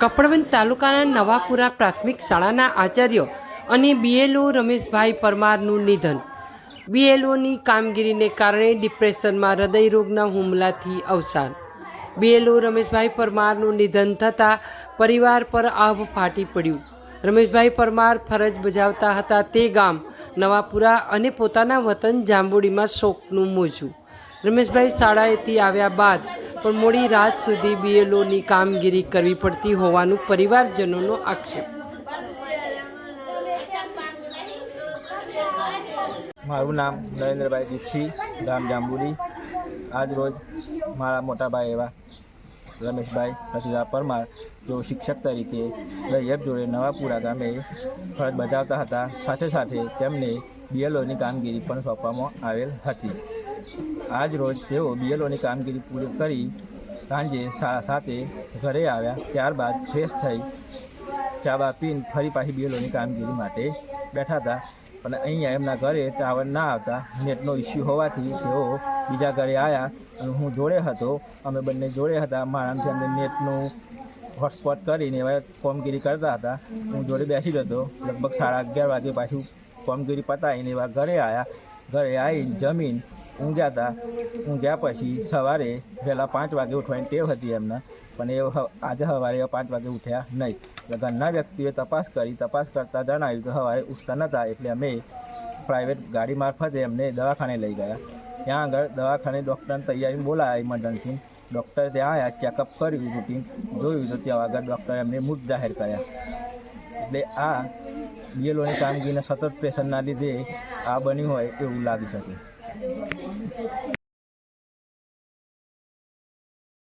કપડવંજ તાલુકાના નવાપુરા પ્રાથમિક શાળાના આચાર્ય અને બીએલઓ રમેશભાઈ પરમારનું નિધન. બીએલઓની કામગીરીને કારણે ડિપ્રેશનમાં હૃદયરોગના હુમલાથી અવસાન. બીએલઓ રમેશભાઈ પરમારનું નિધન થતાં પરિવાર પર આભ ફાટી પડ્યું. રમેશભાઈ પરમાર ફરજ બજાવતા હતા તે ગામ નવાપુરા અને પોતાના વતન જાંબુડીમાં શોકનું મોજું. રમેશભાઈ શાળાએથી આવ્યા બાદ પણ મોડી રાત સુધી બીએલઓની કામગીરી કરવી પડતી હોવાનું પરિવારજનોનો આક્ષેપ. મારું નામ નરેન્દ્રભાઈ દીપસિંહ, ગામ જાંબુડી આજ રોજ મારા મોટાભાઈ એવા રમેશભાઈ રતિલા પરમાર જો શિક્ષક તરીકે રૈયબ જોડે નવાપુરા ગામે ફરજ બજાવતા હતા. સાથે સાથે તેમને બીએલઓની કામગીરી પણ સોંપવામાં આવેલ હતી. આજ રોજ તેઓ બીએલઓની કામગીરી પૂરી કરી સાંજે સાથે ઘરે આવ્યા, ત્યારબાદ ફ્રેશ થઈ ચા બા પીને ફરી પાછી બીએલઓની કામગીરી માટે બેઠા હતા પણ અહીંયા એમના ઘરે ટાવર ના આવતા નેટનો ઇસ્યુ હોવાથી તેઓ બીજા ઘરે આવ્યા અને હું જોડે હતો, અમે બંને જોડે હતા, મારાથી અમને નેટનું હોટસ્પોટ કરીને એવા કામગીરી કરતા હતા. હું જોડે બેસી જતો લગભગ સાડા અગિયાર વાગે પાછું કામગીરી પતાવીને એવા ઘરે આવ્યા ઘરે આવીને જમીન ઊંઘ્યા હતા ઊંઘ્યા પછી સવારે વહેલા પાંચ વાગે ઉઠવાની ટેવ હતી એમને. પણ એ આજે સવારે પાંચ વાગે ઉઠ્યા નહીં. એટલે ઘરના વ્યક્તિએ તપાસ કરી. તપાસ કરતાં જણાવ્યું કે સવારે ઉઠતા નહોતા એટલે અમે પ્રાઇવેટ ગાડી મારફતે એમને દવાખાને લઈ ગયા. ત્યાં આગળ દવાખાને ડૉક્ટરને તૈયારી બોલાયા ઇમરજન્સી ડૉક્ટર ત્યાં આવ્યા ચેકઅપ કર્યું રૂટીન જોયું તો ત્યાં આગળ ડૉક્ટરે એમને મૃત જાહેર કર્યા. એટલે આ બીએલઓની કામગીરીના સતત પ્રેશરના લીધે આ બન્યું હોય એવું લાગી શકે.